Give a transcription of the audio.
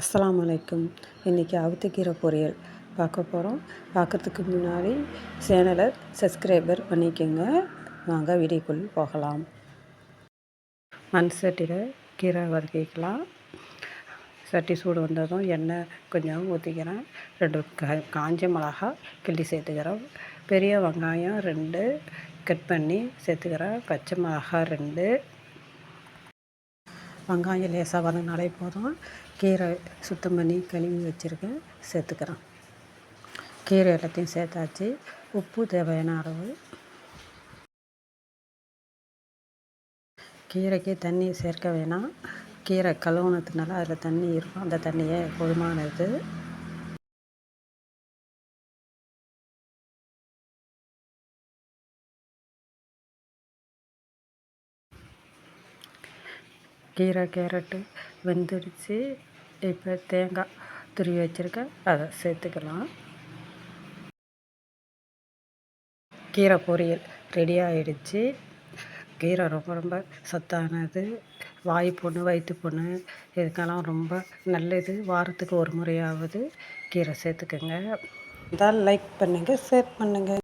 அஸ்லாம் அலைக்கும். இன்றைக்கி அவுத்துக்கீரை பொரியல் பார்க்க போகிறோம் பார்க்குறதுக்கு முன்னாடி சேனலை சப்ஸ்கிரைபர் பண்ணிக்கோங்க. வாங்க வீடியோக்குள் போகலாம். மண் சட்டியில் கீரை வதக்கிக்கலாம். சட்டி சூடு வந்ததும் எண்ணெய் கொஞ்சம் ஊற்றிக்கிறேன் ரெண்டு கா காஞ்ச மிளகா கிள்ளி சேர்த்துக்கிறோம். பெரிய வெங்காயம் ரெண்டு கட் பண்ணி சேர்த்துக்கிறேன். பச்சை மிளகா ரெண்டு. வெங்காயம் லேசாக வதங்கினாலே போதும். கீரை சுத்தம் பண்ணி கழுவி வச்சுருக்கேன். சேர்த்துக்கிறேன். கீரை எல்லாத்தையும் சேர்த்தாச்சு. உப்பு தேவையான அளவு. கீரைக்கு தண்ணி சேர்க்க வேணாம். கீரை கழுவுனதுனால அதில் தண்ணி இருக்கும். அந்த தண்ணியே போதுமானது. கீரை கேரட்டு வெந்துடுச்சு இப்போ தேங்காய் துருவி வச்சுருக்கேன். அதை சேர்த்துக்கலாம். கீரை பொரியல் ரெடி ஆகிடுச்சு கீரை ரொம்ப ரொம்ப சத்தானது. வாய் புண்ணு வயிற்று புண்ணு இதுக்கெல்லாம் ரொம்ப நல்லது. வாரத்துக்கு ஒரு முறையாவது கீரை சேர்த்துக்கோங்க. இதான் லைக் பண்ணுங்கள் ஷேர் பண்ணுங்கள்